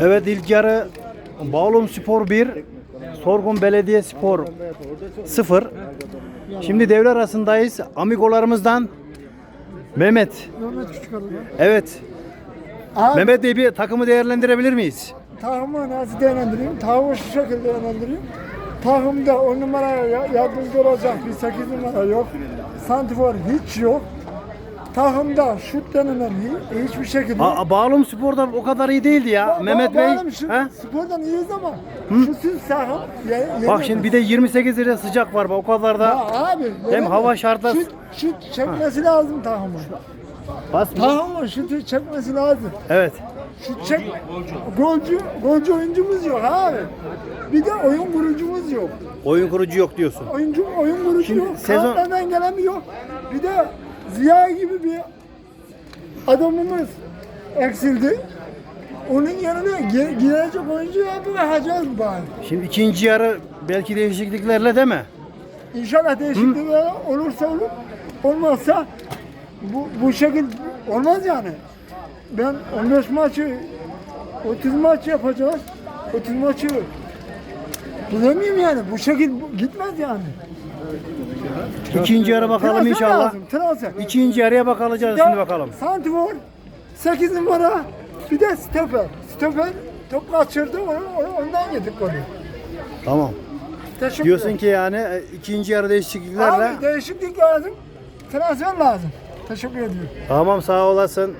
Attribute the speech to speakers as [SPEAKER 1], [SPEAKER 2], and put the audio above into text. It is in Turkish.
[SPEAKER 1] Evet ilk yarı Bağlum Spor 1, Sorgun Belediye Spor 0. Şimdi devre arasındayız. Amigolarımızdan Mehmet. Evet.
[SPEAKER 2] Abi
[SPEAKER 1] Mehmet Bey bir takımı değerlendirebilir miyiz?
[SPEAKER 2] takımı nasıl değerlendireyim? Tavuğu şu şekilde değerlendireyim. Takımda 10 numaraya ya- yardımcı olacak bir 8 numara yok. Santifor hiç yok. Takımda şut denilen hi- hiçbir şekilde
[SPEAKER 1] Aa, Bağlum Spor'da o kadar iyi değildi ya.
[SPEAKER 2] Ba-
[SPEAKER 1] Mehmet Bey.
[SPEAKER 2] bağırım şu-
[SPEAKER 1] he?
[SPEAKER 2] Spordan iyiyiz ama şutsuz saha. ye-
[SPEAKER 1] Bak şimdi bir de 28 derece sıcak var. Bak, o kadar
[SPEAKER 2] Ya
[SPEAKER 1] da
[SPEAKER 2] abi.
[SPEAKER 1] Hem
[SPEAKER 2] yenilmez.
[SPEAKER 1] hava şartı-
[SPEAKER 2] Şut, şut çekmesi lazım takımın.
[SPEAKER 1] bas.
[SPEAKER 2] Takımın şutu çekmesi lazım.
[SPEAKER 1] Evet.
[SPEAKER 2] Şut çek. Golcü, golcü oyuncumuz yok abi. Bir de oyun kurucumuz yok.
[SPEAKER 1] Oyun kurucu yok diyorsun.
[SPEAKER 2] Oyuncu, oyun kurucu
[SPEAKER 1] Şimdi
[SPEAKER 2] yok.
[SPEAKER 1] sezon-
[SPEAKER 2] Kanatlardan gelen bir yok. Bir de Ziya gibi bir adamımız eksildi. Onun yanına ge- girecek oyuncu yapacağız bari.
[SPEAKER 1] Şimdi ikinci yarı belki değişikliklerle değil mi?
[SPEAKER 2] İnşallah değişiklikler olursa olur. Olmazsa bu, bu şekil olmaz yani. Ben 15 maçı 30 maç yapacağız. 30 maçı bilemiyorum yani. Bu şekil bu- gitmez yani.
[SPEAKER 1] İkinci yarı bakalım
[SPEAKER 2] Transfer
[SPEAKER 1] inşallah.
[SPEAKER 2] lazım, transfer.
[SPEAKER 1] İkinci yarıya bakacağız şimdi bakalım.
[SPEAKER 2] Santifor 8 numara bir de stoper. Stoper top kaçırdı onu, onu- ondan yedik golü.
[SPEAKER 1] Tamam.
[SPEAKER 2] Teşekkür
[SPEAKER 1] Diyorsun
[SPEAKER 2] ederim.
[SPEAKER 1] ki yani e, ikinci yarı değişikliklerle.
[SPEAKER 2] Abi değişiklik lazım. Transfer lazım. Teşekkür ediyorum.
[SPEAKER 1] Tamam sağ olasın.